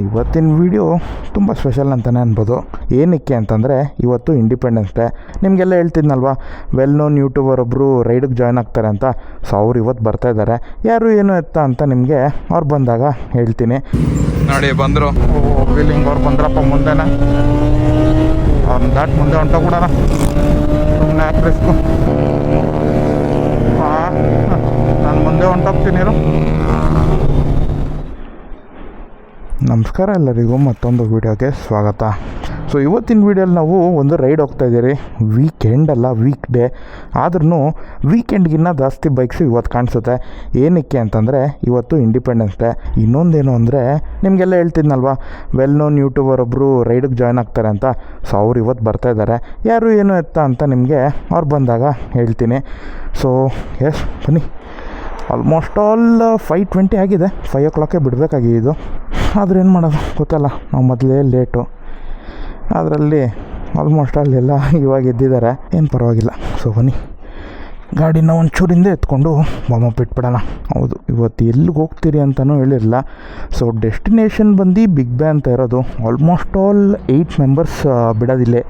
ಇವತ್ತಿನ ವಿಡಿಯೋ ತುಂಬ ಸ್ಪೆಷಲ್ ಅಂತಲೇ ಅನ್ಬೋದು. ಏನಕ್ಕೆ ಅಂತಂದರೆ ಇವತ್ತು ಇಂಡಿಪೆಂಡೆನ್ಸ್ ಡೇ ನಿಮಗೆಲ್ಲ ಹೇಳ್ತಿದ್ನಲ್ವ ವೆಲ್ ನೋನ್ ಯೂಟ್ಯೂಬರ್ ಒಬ್ಬರು ರೈಡಿಗೆ ಜಾಯ್ನ್ ಆಗ್ತಾರೆ ಅಂತ. ಸೊ ಅವ್ರು ಇವತ್ತು ಬರ್ತಾ ಇದ್ದಾರೆ. ಯಾರು ಏನು ಎತ್ತ ಅಂತ ನಿಮಗೆ ಅವ್ರು ಬಂದಾಗ ಹೇಳ್ತೀನಿ. ನೋಡಿ ಬಂದರು. ಫೀಲಿಂಗ್ ಅವ್ರು ಬಂದ್ರಪ್ಪ ಮುಂದೆನೇ. ಅವ್ರನ್ನ ದಾಟ್ ಮುಂದೆ ಹೊಂಟೋಗ್ಬಿಡೋಣ ಸುಮ್ಮನೆ ರಿಸ್ಕು ನಾನು ಮುಂದೆ ಹೊಂಟೋಗ್ತೀನಿ ನಮಸ್ಕಾರ ಎಲ್ಲರಿಗೂ ಮತ್ತೊಂದು ವೀಡಿಯೋಗೆ ಸ್ವಾಗತ. ಸೊ ಇವತ್ತಿನ ವೀಡಿಯೋಲಿ ನಾವು ಒಂದು ರೈಡ್ ಹೋಗ್ತಾ ಇದ್ದೀರಿ. ವೀಕೆಂಡ್ ಅಲ್ಲ ವೀಕ್ ಡೇ ಆದ್ರೂ ವೀಕೆಂಡ್ಗಿನ್ನ ಜಾಸ್ತಿ ಬೈಕ್ಸು ಇವತ್ತು ಕಾಣಿಸುತ್ತೆ. ಏನಕ್ಕೆ ಅಂತಂದರೆ, ಇವತ್ತು ಇಂಡಿಪೆಂಡೆನ್ಸ್ ಡೇ ಇನ್ನೊಂದೇನು ಅಂದರೆ, ನಿಮಗೆಲ್ಲ ಹೇಳ್ತಿದ್ನಲ್ವಾ ವೆಲ್ ನೋನ್ ಯೂಟ್ಯೂಬರ್ ಒಬ್ಬರು ರೈಡಿಗೆ ಜಾಯ್ನ್ ಆಗ್ತಾರೆ ಅಂತ. ಸೊ ಅವ್ರು ಇವತ್ತು ಬರ್ತಾ ಇದ್ದಾರೆ. ಯಾರು ಏನು ಎತ್ತ ಅಂತ ನಿಮಗೆ ಅವ್ರು ಬಂದಾಗ ಹೇಳ್ತೀನಿ. ಸೊ ಎಸ್ ಬನ್ನಿ. ಆಲ್ಮೋಸ್ಟ್ ಆಲ್ ಫೈವ್ ಟ್ವೆಂಟಿ ಆಗಿದೆ. ಫೈವ್ ಓ ಕ್ಲಾಕೆ ಬಿಡಬೇಕಾಗಿದ್ದು ಆದ್ರೆ ಏನು ಮಾಡೋದು? ಗೊತ್ತಲ್ಲ, ನಾವು ಮೊದಲೇ ಲೇಟು ಅದರಲ್ಲಿ ಆಲ್ಮೋಸ್ಟ್ ಅಲ್ಲೆಲ್ಲ ಇವಾಗ ಎದ್ದಿದ್ದಾರೆ. ಏನು ಪರವಾಗಿಲ್ಲ, ಸೊ ಬನ್ನಿ. ಗಾಡಿನ ಒಂಚೂರಿಂದ ಎತ್ಕೊಂಡು ವಾಮಪ್ ಇಟ್ಬಿಡೋಣ. ಹೌದು, ಇವತ್ತು ಎಲ್ಲಿಗೆ ಹೋಗ್ತೀರಿ ಅಂತಲೂ ಹೇಳಿರಲಿಲ್ಲ. ಸೊ ಡೆಸ್ಟಿನೇಷನ್ ಬಂದು ಬಿಗ್ ಬೇ ಅಂತ ಇರೋದು. ಆಲ್ಮೋಸ್ಟ್ ಆಲ್ ಏಯ್ಟ್ ಮೆಂಬರ್ಸ್ ಬಿಡೋದಿಲ್ಲ.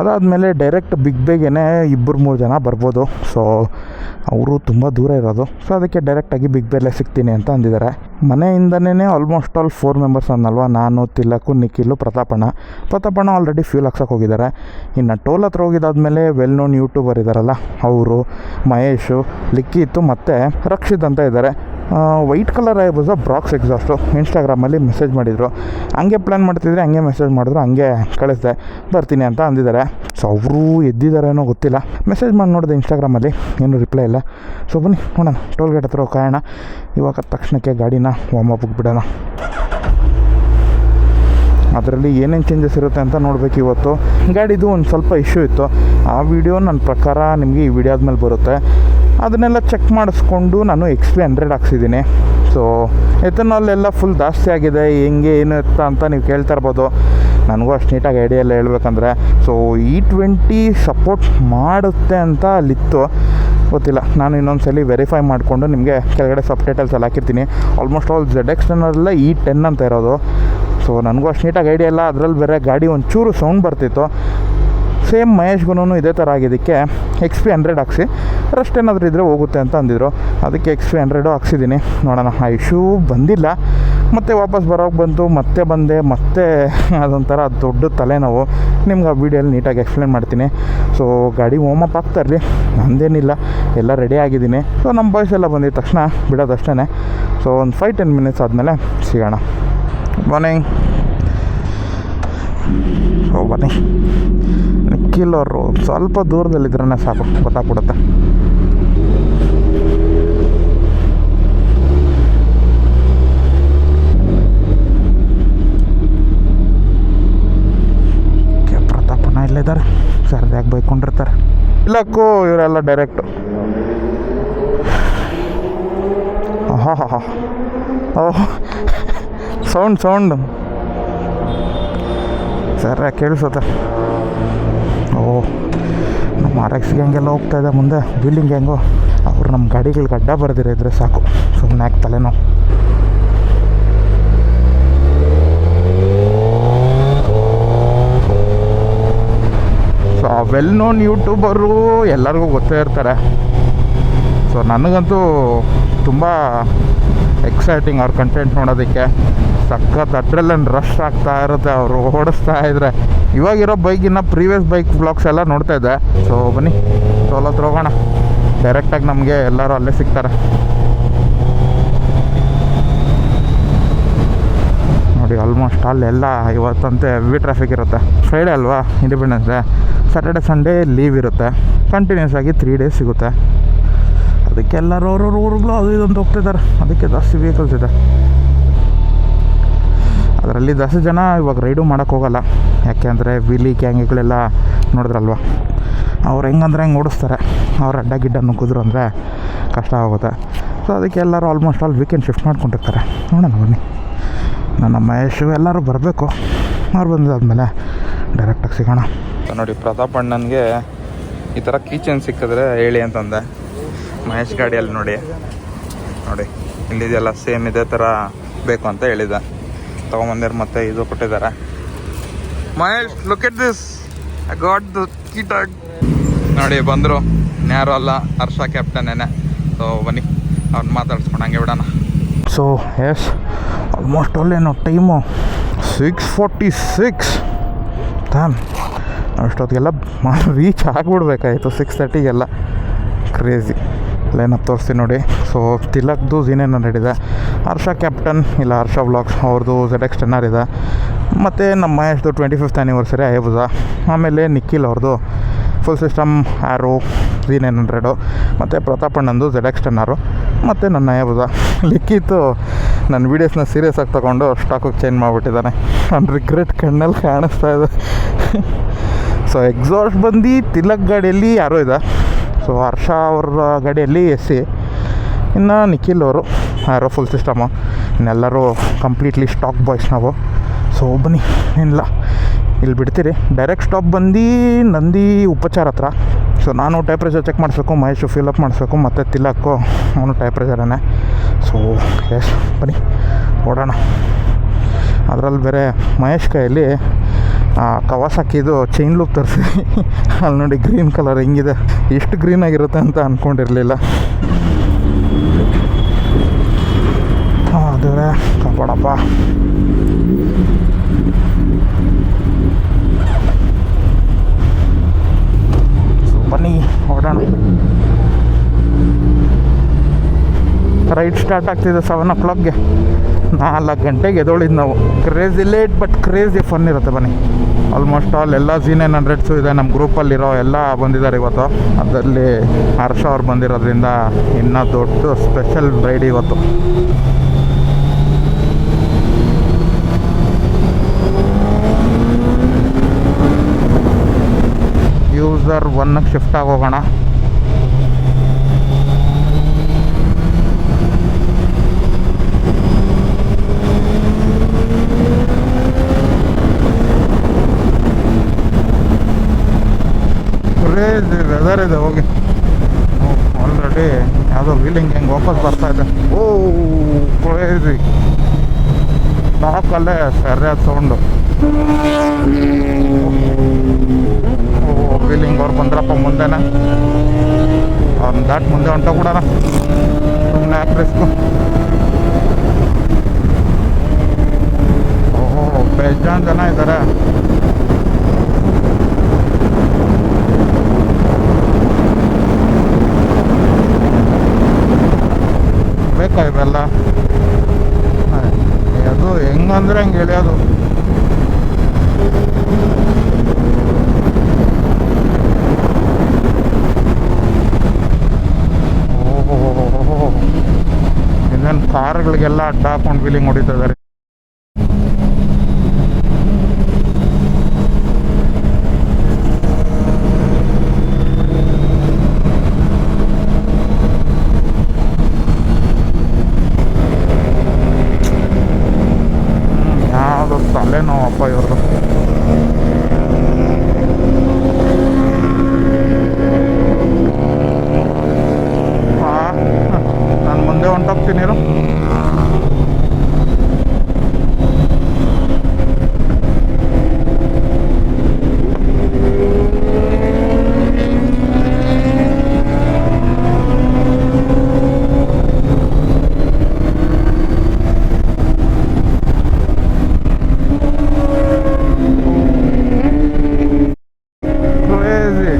ಅದಾದಮೇಲೆ ಡೈರೆಕ್ಟ್ ಬಿಗ್ ಬೇಗೇನೆ ಇಬ್ಬರು ಮೂರು ಜನ ಬರ್ಬೋದು. ಸೊ ಅವರು ತುಂಬ ದೂರ ಇರೋದು. ಸೊ ಅದಕ್ಕೆ ಡೈರೆಕ್ಟಾಗಿ ಬಿಗ್ ಬೇಲೆ ಸಿಗ್ತೀನಿ ಅಂತ ಅಂದಿದ್ದಾರೆ. ಮನೆಯಿಂದನೇ ಆಲ್ಮೋಸ್ಟ್ ಆಲ್ ಫೋರ್ ಮೆಂಬರ್ಸ್ ಅನ್ನಲ್ವಾ ನಾನು, ತಿಲಕು, ನಿಖಿಲು, ಪ್ರತಾಪಣ್ಣ. ಪ್ರತಾಪಣ್ಣ ಆಲ್ರೆಡಿ ಫ್ಯೂಲ್ ಹಾಕ್ಸೋಕೆ ಹೋಗಿದ್ದಾರೆ ಇನ್ನು ಟೋಲ್ ಹತ್ರ ಹೋಗಿದ್ದಾದಮೇಲೆ ವೆಲ್ ನೋನ್ ಯೂಟ್ಯೂಬರ್ ಇದ್ದಾರಲ್ಲ ಅವರು, ಮಹೇಶು ಲಿಕ್ಕಿತ್ತು ಮತ್ತು ರಕ್ಷಿತ್ ಅಂತ ಇದ್ದಾರೆ ವೈಟ್ ಕಲರ್ ಆಯ್ಬೋದು ಬ್ರಾಕ್ಸ್ ಎಕ್ಸಾಸ್ಟು ಇನ್ಸ್ಟಾಗ್ರಾಮಲ್ಲಿ ಮೆಸೇಜ್ ಮಾಡಿದರು. ಹಂಗೆ ಪ್ಲ್ಯಾನ್ ಮಾಡ್ತಿದ್ರೆ, ಹಂಗೆ ಮೆಸೇಜ್ ಮಾಡಿದ್ರು, ಹಂಗೆ ಕಳಿಸ್ದೆ. ಬರ್ತೀನಿ ಅಂತ ಅಂದಿದ್ದಾರೆ. ಸೊ ಅವರು ಎದ್ದಿದ್ದಾರೇನೋ ಗೊತ್ತಿಲ್ಲ. ಮೆಸೇಜ್ ಮಾಡಿ ನೋಡಿದೆ ಇನ್ಸ್ಟಾಗ್ರಾಮಲ್ಲಿ ಏನು ರಿಪ್ಲೈ ಇಲ್ಲ. ಸೊ ಬನ್ನಿ, ನೋಡೋಣ. ಟೋಲ್ ಗೇಟ್ ಹತ್ರ ಕಾಯೋಣ. ಇವಾಗ ತಕ್ಷಣಕ್ಕೆ ಗಾಡಿನ ವಾಮಪ್ ಬಿಡೋಣ ಅದರಲ್ಲಿ ಏನೇನು ಚೇಂಜಸ್ ಇರುತ್ತೆ ಅಂತ ನೋಡಬೇಕು ಇವತ್ತು. ಗಾಡಿದು ಒಂದು ಸ್ವಲ್ಪ ಇಶ್ಯೂ ಇತ್ತು. ಆ ವಿಡಿಯೋ ನನ್ನ ಪ್ರಕಾರ ನಿಮಗೆ ಈ ವಿಡಿಯೋ ಆದಮೇಲೆ ಬರುತ್ತೆ. ಅದನ್ನೆಲ್ಲ ಚೆಕ್ ಮಾಡಿಸ್ಕೊಂಡು ನಾನು ಎಕ್ಸ್ ಪಿ ಹಂಡ್ರೆಡ್ ಹಾಕ್ಸಿದ್ದೀನಿ. ಸೊ ಎಥನಾಲ್ ಎಲ್ಲ ಫುಲ್ ಜಾಸ್ತಿ ಆಗಿದೆ, ಹೆಂಗೆ, ಏನು ಇತ್ತ ಅಂತ ನೀವು ಕೇಳ್ತಾ ಇರ್ಬೋದು. ನನಗೂ ಅಷ್ಟು ನೀಟಾಗಿ ಐಡಿಯಾ ಎಲ್ಲ ಹೇಳ್ಬೇಕಂದ್ರೆ ಸೊ ಇ ಟ್ವೆಂಟಿ ಸಪೋರ್ಟ್ ಮಾಡುತ್ತೆ ಅಂತ ಅಲ್ಲಿತ್ತು ಗೊತ್ತಿಲ್ಲ, ನಾನು ಇನ್ನೊಂದು ಸಲ ವೆರಿಫೈ ಮಾಡಿಕೊಂಡು ನಿಮಗೆ ಕೆಳಗಡೆ ಸಬ್ ಟೈಟಲ್ಸ್ ಎಲ್ಲ ಹಾಕಿರ್ತೀನಿ. ಆಲ್ಮೋಸ್ಟ್ ಆಲ್ ಜೆಡ್ ಎಕ್ಸ್ಟರ್ನಲ್ಲ ಇ ಟೆನ್ ಅಂತ ಇರೋದು. ಸೊ ನನಗೂ ಅಷ್ಟು ನೀಟಾಗಿ ಐಡಿಯಾ ಇಲ್ಲ ಅದರಲ್ಲಿ ಬೇರೆ ಗಾಡಿ ಒಂಚೂರು ಸೌಂಡ್ ಬರ್ತಿತ್ತು. ಸೇಮ್ ಮಹೇಶ್ಗೂ ಇದೇ ಥರ ಆಗಿದ್ದಕ್ಕೆ ಎಕ್ಸ್ ಪಿ ಹಂಡ್ರೆಡ್ ಹಾಕ್ಸಿ. ರಸ್ಟ್ ಏನಾದರೂ ಇದ್ದರೆ ಹೋಗುತ್ತೆ ಅಂತ ಅಂದಿದ್ರು. ಅದಕ್ಕೆ ಎಕ್ಸ್ ಹಂಡ್ರೆಡು ಹಾಕ್ಸಿದ್ದೀನಿ ನೋಡೋಣ. ಆ ಇಶ್ಯೂ ಬಂದಿಲ್ಲ. ಮತ್ತೆ ವಾಪಸ್ ಬರೋಕ್ಕೆ ಬಂತು. ಮತ್ತೆ ಬಂದೆ. ಮತ್ತೆ ಅದೊಂಥರ ದೊಡ್ಡ ತಲೆನೋವು. ನಿಮ್ಗೆ ಆ ವೀಡಿಯೋಲಿ ನೀಟಾಗಿ ಎಕ್ಸ್ಪ್ಲೇನ್ ಮಾಡ್ತೀನಿ. ಸೊ ಗಾಡಿ ವಾಮಪ್ ಆಗ್ತಾ ಇರಲಿ. ನಂದೇನಿಲ್ಲ. ಎಲ್ಲ ರೆಡಿ ಆಗಿದ್ದೀನಿ. ಸೊ ನಮ್ಮ ಬಾಯ್ಸ್ ಎಲ್ಲ ಬಂದಿದ ತಕ್ಷಣ ಬಿಡೋದಷ್ಟೇ ಸೊ ಒಂದು ಫೈವ್ ಟೆನ್ ಮಿನಿಟ್ಸ್ ಆದಮೇಲೆ ಸಿಗೋಣ. ಮಾರ್ನಿಂಗ್ ಸೊ ಬನ್ನಿ. ಅವರು ಸ್ವಲ್ಪ ದೂರದಲ್ಲಿದ್ರೇ ಸಾಕು. ಗೊತ್ತಾಗ್ಬಿಡುತ್ತೆ ಕೆ ಪ್ರತಾಪಣ್ಣ ಇಲ್ಲಿದ್ದಾರೆ ಸರದಾಗಿ ಬೈಕೊಂಡಿರ್ತಾರೆ. ಇಲ್ಲಕ್ಕೂ ಇವರೆಲ್ಲ ಡೈರೆಕ್ಟು ಹಾಂ ಹಾಂ ಹಾಂ ಓಹ್ ಸೌಂಡ್ ಸೌಂಡ್. ಸರ್ ಕೇಳಿಸುತ್ತೆ. ಓ, ನಮ್ಮ ಆರ್ ಎಕ್ಸ್ ಗ್ಯಾಂಗೆಲ್ಲ ಹೋಗ್ತಾ ಇದೆ ಮುಂದೆ. ಬಿಲ್ಡಿಂಗ್ ಗ್ಯಾಂಗು ಅವ್ರು ನಮ್ಮ ಗಾಡಿಗಳಿಗೆ ಅಡ್ಡ ಬರೆದಿರೋ ಇದ್ರೆ ಸಾಕು ಸುಮ್ಮನೆ ಆಗ್ತಲೇ ವೆಲ್ ನೋನ್ ಯೂಟ್ಯೂಬರು ಎಲ್ಲರಿಗೂ ಗೊತ್ತೇ ಇರ್ತಾರೆ. ಸೊ ನನಗಂತೂ ತುಂಬ ಎಕ್ಸೈಟಿಂಗ್ ಅವ್ರ ಕಂಟೆಂಟ್ ನೋಡೋದಕ್ಕೆ. ಸಖತ್ ಅದ್ರಲ್ಲೇ ರಶ್ ಆಗ್ತಾ ಇರುತ್ತೆ. ಅವರು ಓಡಿಸ್ತಾ ಇದ್ರೆ. ಇವಾಗಿರೋ ಬೈಕಿನ ಪ್ರೀವಿಯಸ್ ಬೈಕ್ ಬ್ಲಾಗ್ಸ್ ಎಲ್ಲ ನೋಡ್ತಾ ಇದ್ದೆ. ಸೊ ಬನ್ನಿ. ಸೋಲತ್ರ ಹೋಗೋಣ. ಡೈರೆಕ್ಟಾಗಿ ನಮಗೆ ಎಲ್ಲರೂ ಅಲ್ಲೇ ಸಿಗ್ತಾರೆ. ನೋಡಿ ಆಲ್ಮೋಸ್ಟ್ ಅಲ್ಲೆಲ್ಲ ಇವತ್ತಂತೆ ಹೆವಿ ಟ್ರಾಫಿಕ್ ಇರುತ್ತೆ. ಫ್ರೈಡೇ ಅಲ್ವಾ? Independence Day Saturday Sunday leave ಇರುತ್ತೆ. ಕಂಟಿನ್ಯೂಸ್ ಆಗಿ ತ್ರೀ ಡೇಸ್ ಸಿಗುತ್ತೆ. ಅದಕ್ಕೆ ಎಲ್ಲರೂ ಅವ್ರವ್ರ ಊರುಗಳು ಅದು ಇದು ಅಂತ ಹೋಗ್ತಿದ್ದಾರೆ. ಅದಕ್ಕೆ ಜಾಸ್ತಿ ವೆಹಿಕಲ್ಸ್ ಇದೆ. ಅದರಲ್ಲಿ ಜಾಸ್ತಿ ಜನ ಇವಾಗ ರೈಡು ಮಾಡೋಕ್ಕೆ ಹೋಗಲ್ಲ. ಯಾಕೆಂದರೆ ವಿಲಿ ಕ್ಯಾಂಗಿಗಳೆಲ್ಲ ನೋಡಿದ್ರಲ್ವ? ಅವ್ರು ಹೆಂಗಂದ್ರೆ ಹೆಂಗೆ ಓಡಿಸ್ತಾರೆ. ಅವ್ರು ಅಡ್ಡ ಗಿಡ್ಡ ನುಗ್ಗಿದ್ರು ಅಂದರೆ ಕಷ್ಟ ಆಗುತ್ತೆ. ಸೊ ಅದಕ್ಕೆ ಎಲ್ಲರೂ ಆಲ್ಮೋಸ್ಟ್ ಆಲ್ ವೀಕೆಂಡ್ ಶಿಫ್ಟ್ ಮಾಡ್ಕೊಂಡಿರ್ತಾರೆ. ನೋಡೋಣ ಬನ್ನಿ. ನನ್ನ ಮಹೇಶು ಎಲ್ಲರೂ ಬರಬೇಕು. ಅವ್ರು ಬಂದಾದ್ಮೇಲೆ ಡೈರೆಕ್ಟಾಗಿ ಸಿಗೋಣ. ನೋಡಿ, ಪ್ರತಾಪ್ ಅಣ್ಣನಿಗೆ ಈ ಥರ ಕೀಚನ್ ಸಿಕ್ಕಿದ್ರೆ ಹೇಳಿ ಅಂತಂದೆ. ಮಹೇಶ್ ಗಾಡಿಯಲ್ಲಿ ನೋಡಿ. ನೋಡಿ, ಇಲ್ಲಿದೆಲ್ಲ ಸೇಮ್ ಇದೇ ಥರ ಬೇಕು ಅಂತ ಹೇಳಿದ್ದೆ ತೊಗೊಂಬಂದಿರ ಮತ್ತೆ ಇದು ಕೊಟ್ಟಿದ್ದಾರೆ. Mahesh look at this got the key tag ನೋಡಿ, ಬಂದರು. ನ್ಯಾರು ಅಲ್ಲ, ಹರ್ಷ ಕ್ಯಾಪ್ಟನೇನೆ ಸೊ ಬನ್ನಿ ಅವ್ನು ಮಾತಾಡ್ಸ್ಕೊಂಡಂಗೆ ಬಿಡೋಣ. ಸೊ ಎಸ್ ಆಲ್ಮೋಸ್ಟ್ ಅಲ್ಲೇನು ಟೈಮು ಸಿಕ್ಸ್ ಫೋರ್ಟಿ ಸಿಕ್ಸ್ ತಾನ್ ಅಷ್ಟೊತ್ತಿಗೆಲ್ಲ ರೀಚ್ ಆಗಿಬಿಡ್ಬೇಕಾಯಿತು. ಸಿಕ್ಸ್ ತರ್ಟಿಗೆಲ್ಲ ಕ್ರೇಜಿ ಲೈನಪ್ ತೋರಿಸ್ತೀನಿ ನೋಡಿ. ಸೊ ತಿಲಕ್ದು ಜೀನೇ ಹಂಡ್ರೆಡ್ ಇದೆ ಹರ್ಷ ಕ್ಯಾಪ್ಟನ್ ಇಲ್ಲ ಹರ್ಷ ವ್ಲಾಗ್ಸ್ ಅವ್ರದ್ದು ಝೆಡ್ ಎಕ್ಸ್ ಟೆನ್ನರ್ ಇದೆ. ಮತ್ತು ನಮ್ಮ ಮಹೇಶ್ದು ಟ್ವೆಂಟಿ ಫಿಫ್ತ್ ಆ್ಯನಿವರ್ಸರಿ ಐಬುಜ ಆಮೇಲೆ ನಿಖಿಲ್ ಅವ್ರದ್ದು full system arrow three nine hundred ಮತ್ತು ಪ್ರತಾಪಣ್ಣಂದು ಝೆಡ್ ಎಕ್ಸ್ ಟೆನ್ನರು ಮತ್ತು ನನ್ನ ಐಬುಜ ಲಿಕ್ಕಿತ್ತು ನನ್ನ ವೀಡಿಯೋಸ್ನ ಸೀರಿಯಸ್ ಆಗಿ ತೊಗೊಂಡು ಸ್ಟಾಕಿಗೆ ಚೇಂಜ್ ಮಾಡಿಬಿಟ್ಟಿದ್ದಾನೆ ನನ್ನ ರಿಗ್ರೆಟ್ ಕಣ್ಣಲ್ಲಿ ಕಾಣಿಸ್ತಾ ಇದೆ. ಸೊ ಎಕ್ಸಾಸ್ಟ್ ಬಂದು ತಿಲಕ್ ಗಾಡಿಯಲ್ಲಿ ಯಾರೋ ಇದೆ. ಸೊ ಹರ್ಷ ಅವರ ಗಾಡಿಯಲ್ಲಿ ಎಸ್ ಸಿ ಇನ್ನು ನಿಖಿಲ್ ಅವರು, ಯಾರೋ ಫುಲ್ ಸಿಸ್ಟಮು ಇನ್ನೆಲ್ಲರೂ ಕಂಪ್ಲೀಟ್ಲಿ ಸ್ಟಾಕ್ ಬಾಯ್ಸ್ ನಾವು. ಸೊ ಬನ್ನಿ ಇಲ್ಲ ಇಲ್ಲಿ ಬಿಡ್ತೀರಿ. ಡೈರೆಕ್ಟ್ ಸ್ಟಾಪ್ ಬಂದು ನಂದಿ ಉಪಚಾರ ಹತ್ರ. ಸೊ ನಾನು ಟೈಪ್ರೇಚರ್ ಚೆಕ್ ಮಾಡಿಸ್ಬೇಕು, ಮಹೇಶು ಫಿಲಪ್ ಮಾಡಿಸ್ಬೇಕು, ಮತ್ತು ತಿಲಕ್ಕು ಅವನು ಟೈಪ್ರೇಚರೇ ಸೊ ಎಸ್ ಬನ್ನಿ, ಓಡೋಣ. ಅದರಲ್ಲಿ ಬೇರೆ ಮಹೇಶ್ ಕೈಯಲ್ಲಿ ಕವಾಸಾಕಿದು ಚೈನ್ ಲುಕ್ ತರಿಸಿ ಅಲ್ಲಿ ನೋಡಿ ಗ್ರೀನ್ ಕಲರ್ ಹೆಂಗಿದೆ. ಎಷ್ಟು ಗ್ರೀನ್ ಆಗಿರುತ್ತೆ ಅಂತ ಅಂದ್ಕೊಂಡಿರಲಿಲ್ಲ ಆದರೆ ಕಾಪಾಡಪ್ಪ. ಸೊ ಬನ್ನಿ ಓಡೋಣ ರೈಟ್ ಸ್ಟಾರ್ಟ್ ಆಗ್ತಿದೆ ಸೆವೆನ್ ಓ ಕ್ಲಾಕ್ಗೆ ನಾಲ್ಕು ಗಂಟೆಗೆ ಎದೊಳಿದ್ ನಾವು. Crazy late but crazy fun ಇರುತ್ತೆ ಬನ್ನಿ. ಆಲ್ಮೋಸ್ಟ್ ಆಲ್ ಎಲ್ಲ ಜಿ ನೈನ್ ಹಂಡ್ರೆಡ್ಸು ಇದೆ ನಮ್ಮ ಗ್ರೂಪಲ್ಲಿರೋ ಎಲ್ಲ ಬಂದಿದ್ದಾರೆ ಇವತ್ತು. ಅದರಲ್ಲಿ ಹರ್ಷ ಅವ್ರು ಬಂದಿರೋದ್ರಿಂದ ಇನ್ನೂ ದೊಡ್ಡ ಸ್ಪೆಷಲ್ ರೈಡ್ ಇವತ್ತು. ಯೂಸರ್ ಒನ್ಗೆ ಶಿಫ್ಟ್ ಆಗೋಗೋಣ ಕ್ರೇಜಿ ವೆದರ್ ಇದೆ, ಹೋಗಿ. ಆಲ್ರೆಡಿ ಯಾವುದೋ ವೀಲಿಂಗ್ ಹೆಂಗೆ ವಾಪಸ್ ಬರ್ತಾ ಇದೆ. ಓ ಕ್ರೇಜಿ ಟಾಕಲ್ಲೇ ಸರಿಯಾದ ಸೌಂಡು ಓ ವೀಲಿಂಗ್ ಅವ್ರು ಬಂದ್ರಪ್ಪ ಮುಂದೆನೇ. ಅವ್ರನ್ನ ದಾಟ್ ಮುಂದೆ ಹೊಂಟೋಗ್ಬಿಡೋಣ ಸುಮ್ಮನೆ ಯಾಕೆ ಓಹೋ ಬೇಜಾನ್ ಜನ ಇದ್ದಾರೆ ಬೇಕಾ ಇದ್ದಲ್ಲ ಅದು ಹೆಂಗಂದ್ರೆ ಹಂಗೆ ಎಳೆಯೋದು. ಓಹೋ ಇನ್ನೇನು ಕಾರ್ಗಳಿಗೆಲ್ಲ ಅಡ್ಡ ಹಾಕೊಂಡು ವೀಲಿಂಗ್ ಹೊಡಿತಿದ್ದಾರೆ ಯಾವುದು ತಲೆನೋವಪ್ಪ ಇವ್ರದ್ದು ನಾನು ಮುಂದೆ ಹೊಂಟೋಗ್ತೀನಿ ಇರು Crazy.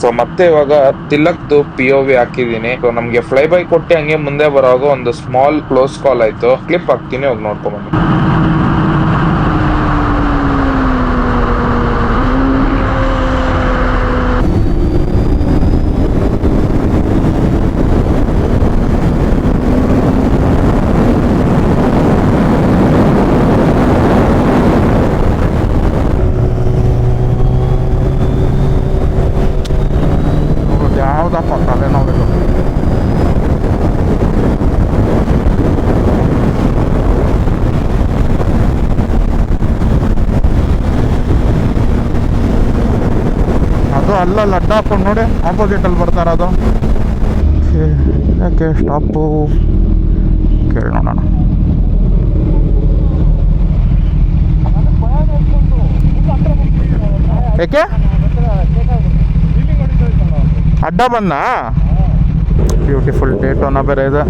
ಸೊ ಮತ್ತೆ ಇವಾಗ ತಿಲಕ್ದು ಪಿ ಒ ವಿ ಹಾಕಿದೀನಿ ನಮ್ಗೆ ಫ್ಲೈ ಬೈ ಕೊಟ್ಟೆ ಹಂಗೆ ಮುಂದೆ ಬರೋವಾಗ ಒಂದು ಸ್ಮಾಲ್ ಕ್ಲೋಸ್ ಕಾಲ್ ಆಯ್ತು. ಕ್ಲಿಪ್ ಹಾಕ್ತೀನಿ, ಹೋಗಿ ನೋಡ್ಕೊಂಡ್ ಬನ್ನಿ. ಅಲ್ಲಲ್ಲಿ ಅಡ್ಡ ಹಾಕೊಂಡು ನೋಡಿ ಆಪೋಸಿಟಲ್ಲಿ ಬರ್ತಾ ಇರೋದು ಛೇ, ಯಾಕೆ ಸ್ಟಾಪು ಕೇಳಿ ನೋಡೋಣ. ಯಾಕೆ ಅಡ್ಡ ಬಂದ? ಬ್ಯೂಟಿಫುಲ್ ಡೇಟೋನ ಬೇರೆ ಇದೆ.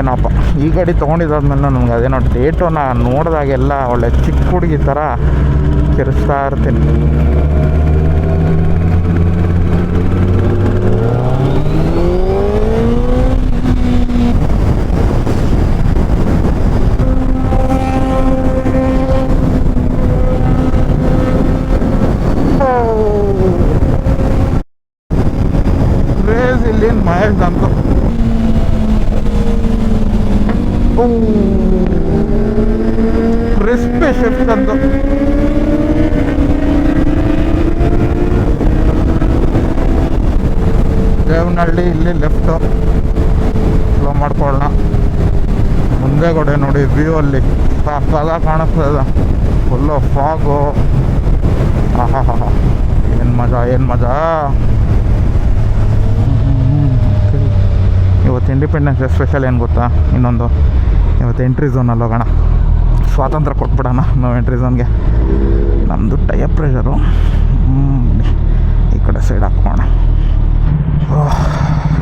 ಏನಪ್ಪ ಈ ಗಾಡಿ ತೊಗೊಂಡಿದ್ದಾದ್ಮೇಲೆ ನಮ್ಗೆ ಅದೇನೋ ಡೇಟೋನ ನೋಡಿದಾಗೆಲ್ಲ ಒಳ್ಳೆ ಚಿಕ್ಕ ಹುಡುಗಿ ಥರ ತಿರ್ಸ್ತಾ ಇರ್ತೀನಿ ಕ್ರೇಜ್ ಇಲ್ಲಿ ಮಹೇಶ್ ಅಂತು ಕ್ರಿಸ್ಪಿ ಶಿಫ್ಟ್ ಅಂತು ದೇವನಹಳ್ಳಿ ಇಲ್ಲಿ ಲೆಫ್ಟು ಸ್ಲೋ ಮಾಡ್ಕೊಳ್ಳೋಣ. ಮುಂದೆ ಕೊಡೆ ನೋಡಿ ವ್ಯೂ ಅಲ್ಲಿ. ಸಾಲ ಕಾಣಿಸ್ತದ ಫುಲ್ಲು ಫಾಗು ಆಹಾ ಏನು ಮಜಾ ಏನು ಮಜಾ? ಇವತ್ತು ಇಂಡಿಪೆಂಡೆನ್ಸ್ ಡೇ ಸ್ಪೆಷಲ್ ಏನು ಗೊತ್ತಾ? ಇನ್ನೊಂದು. ಇವತ್ತು ಎಂಟ್ರಿ ಝೋನಲ್ಲಿ ಹೋಗೋಣ. ಸ್ವಾತಂತ್ರ್ಯ ಕೊಟ್ಬಿಡೋಣ ನಾವು ಎಂಟ್ರಿ ಝೋನ್ಗೆ ನಮ್ಮದು ಟೈರ್ ಪ್ರೆಷರು ಈ ಕಡೆ ಸೈಡ್ ಹಾಕೋಣ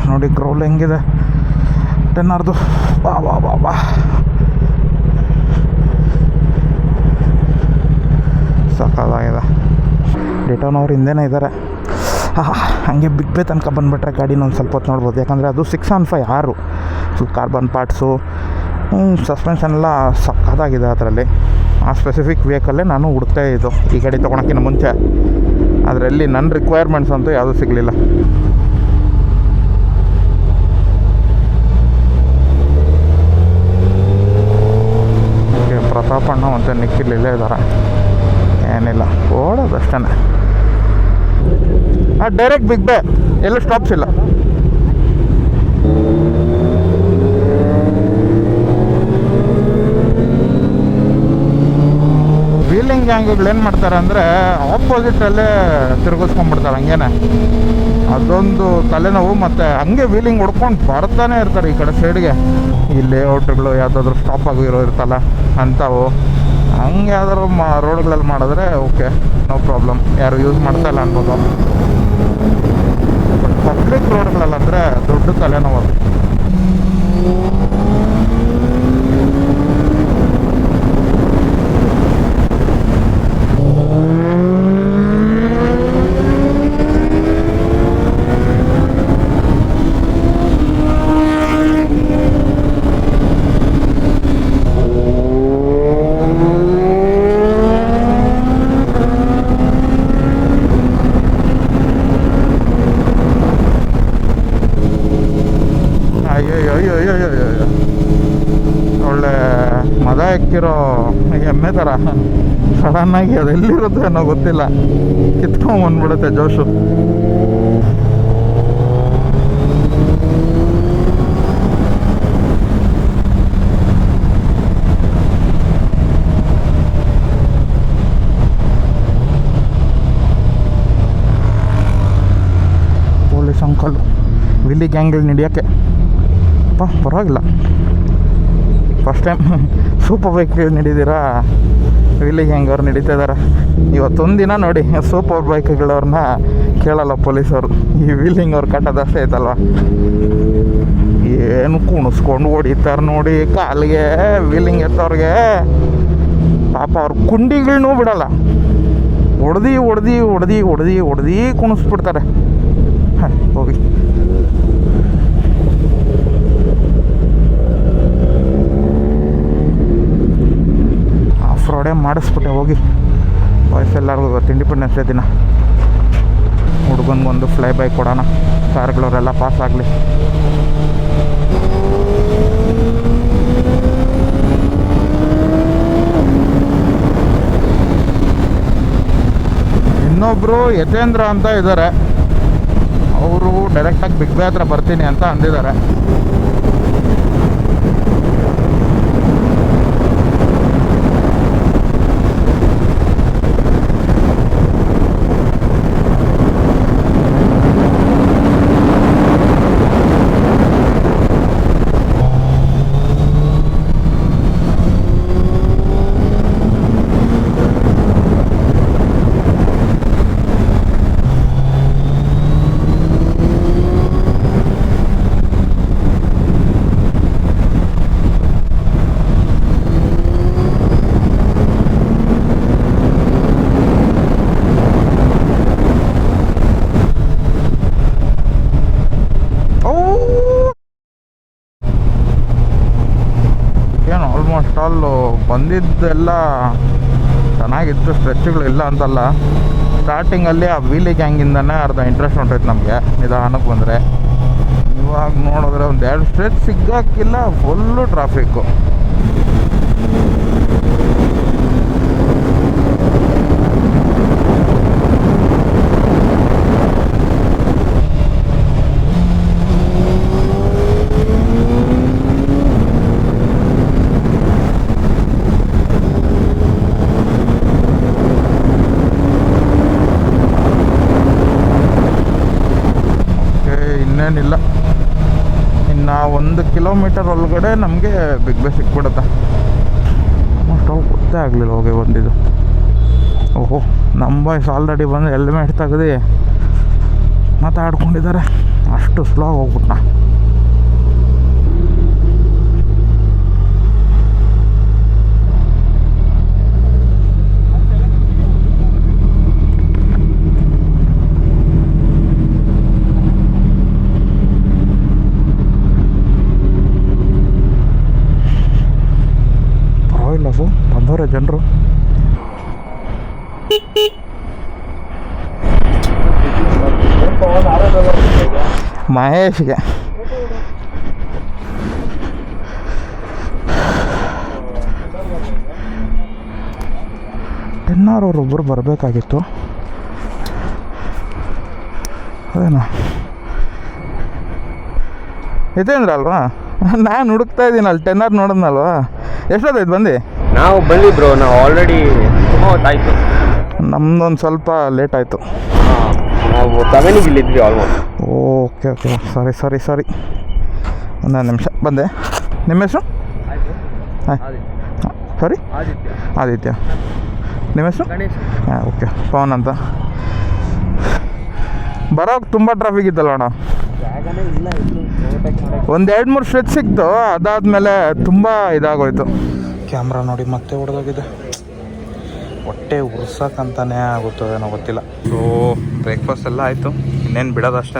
ನೋಡಿ ಕ್ರೌಲ್ ಹೆಂಗಿದೆ. ಟೆನ್ ಆರ್ದು. ಬಾ ಬಾ ಬಾ ಬಾ. ಸಕ್ಕದಾಗಿದೆ ಡೇಟೋನ್ ಅವ್ರು ಹಿಂದೆನೇ ಇದ್ದಾರೆ ಹಾಗೆ ಬಿಗ್ ಬೇ ತನಕ ಬಂದುಬಿಟ್ರೆ ಗಾಡಿನ ಒಂದು ಸ್ವಲ್ಪ ಹೊತ್ತು ನೋಡ್ಬೋದು. ಯಾಕಂದರೆ ಅದು ಸಿಕ್ಸ್ ಆನ್ ಫೈ ಆರು. ಸೊ ಕಾರ್ಬನ್ ಪಾರ್ಟ್ಸು ಸಸ್ಪೆನ್ಷನ್ ಎಲ್ಲ ಸಕ್ಕದಾಗಿದೆ ಅದರಲ್ಲಿ. ಆ ಸ್ಪೆಸಿಫಿಕ್ ವೆಹಿಕಲ್ಲೇ ನಾನು ಹುಡುಕ್ತಾ ಈ ಗಾಡಿ ತೊಗೊಳಕ್ಕಿಂತ ಮುಂಚೆ. ಅದರಲ್ಲಿ ನನ್ನ ರಿಕ್ವೈರ್ಮೆಂಟ್ಸ್ ಅಂತೂ ಯಾವುದೂ ಸಿಗಲಿಲ್ಲ ಓಕೆ ನಿಖಿಲ್ ಇಲ್ಲೇ ಇದ್ದಾರೆ ಏನಿಲ್ಲ ಓಡೋದಷ್ಟೇ ಹಾಂ ಡೈರೆಕ್ಟ್ ಬಿಗ್ ಬೇ ಎಲ್ಲೂ ಸ್ಟಾಪ್ಸ್ ಇಲ್ಲ. ವೀಲಿಂಗ್ ಗ್ಯಾಂಗ್ಗಳು ಏನು ಮಾಡ್ತಾರೆ ಅಂದರೆ ಆಪೋಸಿಟಲ್ಲೇ ತಿರುಗಿಸ್ಕೊಂಡ್ಬಿಡ್ತಾರೆ ಹಂಗೇನೆ. ಅದೊಂದು ತಲೆನೋವು ಮತ್ತು ಹಂಗೆ ವೀಲಿಂಗ್ ಹೊಡ್ಕೊಂಡು ಬರ್ತಾನೆ ಇರ್ತಾರೆ ಈ ಕಡೆ ಸೈಡ್ಗೆ ಈ ಲೇಔಟ್ಗಳು ಯಾವುದಾದ್ರೂ ಸ್ಟಾಪ್ ಆಗಿರೋ ಇರ್ತಲ್ಲ ಅಂಥವು. ಹಂಗೆ ಮಾ, ರೋಡ್ಗಳಲ್ಲಿ ಮಾಡಿದ್ರೆ ಓಕೆ ನೋ ಪ್ರಾಬ್ಲಮ್ ಯಾರು ಯೂಸ್ ಮಾಡ್ತಾ ಇಲ್ಲ ಅನ್ಬೋದು. ಪಬ್ಲಿಕ್ ರೋಡ್ಗಳಲ್ಲಂದರೆ ದೊಡ್ಡ ತಲೆನೋವು ಥರ ಸಡನ್ನಾಗಿ ಅದು ಎಲ್ಲಿರುತ್ತೆ ಅನ್ನೋ ಗೊತ್ತಿಲ್ಲ. ಕಿತ್ಕೊಂಡ್ ಬಂದ್ಬಿಡುತ್ತೆ ಜೋಶು. ಪೊಲೀಸ್ ಅಂಕಲ್ ವಿಲ್ಲಿ ಗ್ಯಾಂಗ್ಗಳು ನಡೆಯೋಕ್ಕೆ. ಅಪ್ಪ, ಪರವಾಗಿಲ್ಲ. ಫಸ್ಟ್ ಟೈಮ್ ಸೂಪರ್ ಬೈಕ್ ನಡೀದಿರಾ ಇಲ್ಲಿ ಹೆಂಗೆ ಅವ್ರು ನಡೀತಾ ಇವತ್ತೊಂದು ದಿನ ನೋಡಿ, ಸೂಪರ್ ಬೈಕ್ಗಳವ್ರನ್ನ ಕೇಳಲ್ಲ ಪೊಲೀಸವರು. ಈ ವೀಲಿಂಗ್ ಅವ್ರು ಕಟ್ಟೋದಷ್ಟೇ ಐತಲ್ವ? ಏನು ಕುಣಿಸ್ಕೊಂಡು ಹೊಡಿತಾರೆ ನೋಡಿ, ಕಾಲಿಗೆ ವೀಲಿಂಗ್ ಎತ್ತವ್ರಿಗೆ ಪಾಪ ಅವ್ರ ಕುಂಡಿಗಳನ್ನೂ ಬಿಡಲ್ಲ. ಹೊಡ್ದು ಹೊಡ್ದು ಹೊಡ್ದು ಹೊಡ್ದು ಹೊಡ್ದು ಕುಣಿಸ್ಬಿಡ್ತಾರೆ. ಹಾಂ, ಹೋಗಿ. ಆಫ್ ರೋಡೇ ಮಾಡಿಸ್ಬಿಟ್ಟೆ, ಹೋಗಿ. ಬಾಯ್ಸ್ ಎಲ್ಲರಿಗೂ ಇವತ್ತು ಇಂಡಿಪೆಂಡೆನ್ಸ್ ಡೇ ದಿನ. ಹುಡುಗನಿಗೊಂದು ಫ್ಲೈ ಬೈ ಕೊಡೋಣ. ಸಾರ್ಗಳವರೆಲ್ಲ ಪಾಸ್ ಆಗಲಿ. ಇನ್ನೊಬ್ಬರು ಯತೇಂದ್ರ ಅಂತ ಇದ್ದಾರೆ. ಅವರು ಡೈರೆಕ್ಟಾಗಿ ಬಿಗ್ ಬೇ ಹತ್ರ ಬರ್ತೀನಿ ಅಂತ ಅಂದಿದ್ದಾರೆ. ಇದ್ದಿದ್ದೆಲ್ಲ ಚೆನ್ನಾಗಿತ್ತು ಸ್ಟ್ರೆಚ್ಗಳು ಇಲ್ಲ ಅಂತಲ್ಲ. ಸ್ಟಾರ್ಟಿಂಗಲ್ಲಿ ಆ ವೀಲಿ ಗ್ಯಾಂಗಿಂದನೇ ಅರ್ಧ ಇಂಟ್ರೆಸ್ಟ್ ಹೊಂಟೈತೆ ನಮಗೆ, ನಿಧಾನಕ್ಕೆ ಬಂದರೆ. ಇವಾಗ ನೋಡಿದ್ರೆ ಒಂದು ಎರಡು ಸ್ಟ್ರೆಚ್ ಸಿಗ್ಗಾಕಿಲ್ಲ ಫುಲ್ಲು ಟ್ರಾಫಿಕ್ಕು ಓಕೆ ಇನ್ನೇನಿಲ್ಲ ಇನ್ನು ಒಂದು ಕಿಲೋಮೀಟರ್ ಒಳಗಡೆ ನಮಗೆ ಬಿಗ್ ಬೇ ಸಿಕ್ಬಿಡುತ್ತೆ. ಅವು ಗೊತ್ತೇ ಆಗಲಿಲ್ಲ ಹೋಗಿ ಬಂದಿದ್ದು. ಓಹೋ ನಮ್ಮ ಬಾಯ್ಸ್ ಆಲ್ರೆಡಿ ಬಂದು ಹೆಲ್ಮೆಟ್ ತೆಗೆದು ಮಾತಾಡ್ಕೊಂಡಿದ್ದಾರೆ. ಅಷ್ಟು ಸ್ಲೋ ಹೋಗ್ಬಿಟ್ಟ ಪರವಾಗಿಲ್ಲ ಬಂದವರೆ ಜನರು. ಮಹೇಶ್ಗೆ. ಟೆನ್ ಅವರ್ ಒಬ್ಬರು ಬರಬೇಕಾಗಿತ್ತು. ಅದೇನಾ. ಇದೇಂದ್ರ ಅಲ್ವಾ ನಾನು ಹುಡುಕ್ತಾ ಇದ್ದೀನಿ ಅಲ್ಲಿ ಟೆನ್ ಅವರ್ ನೋಡಿದ್ನಲ್ವಾ? ಎಷ್ಟೊತ್ತಾಯ್ತು ಬಂದು? ನಾವು ಬನ್ನಿ ಬ್ರೋ ನಾವು ಆಲ್ರೆಡಿ ತುಂಬ ಹೊತ್ತಾಯ್ತು ನಮ್ದೊಂದು ಸ್ವಲ್ಪ ಲೇಟ್ ಆಯಿತು. ನಾವು ಸೆವೆನಿಗೆ ಇಲ್ಲಿದ್ವಿ almost okay okay sorry sorry sorry ಒಂದು ನಿಮಿಷ. ಬಂದೆ. ನಿಮ್ಮ ಹೆಸರು? ಹಾಂ. ಸಾರಿ ಆದಿತ್ಯ. ನಿಮ್ಮ ಹೆಸರು? ಹಾಂ ಓಕೆ ಪವನ್ ಅಂತ. ಬರೋಕೆ ತುಂಬ ಟ್ರಾಫಿಕ್ ಇತ್ತಲ್ಲ ಅಣ್ಣ? ಒಂದು ಎರಡು ಮೂರು ಸ್ಟ್ರೆಚ್ ಸಿಕ್ತು. ಅದಾದಮೇಲೆ ತುಂಬ ಇದಾಗೋಯ್ತು. ಕ್ಯಾಮ್ರಾ ನೋಡಿ ಮತ್ತೆ ಹೊಡೆದೋಗಿದೆ. ಹೊಟ್ಟೆ ಉರ್ಸಕ್ಕಂತಾನೆ ಆಗುತ್ತದೇನೋ ಗೊತ್ತಿಲ್ಲ. ಸೊ ಬ್ರೇಕ್ಫಾಸ್ಟ್ ಎಲ್ಲ ಆಯಿತು. ಇನ್ನೇನು ಬಿಡೋದು ಅಷ್ಟೇ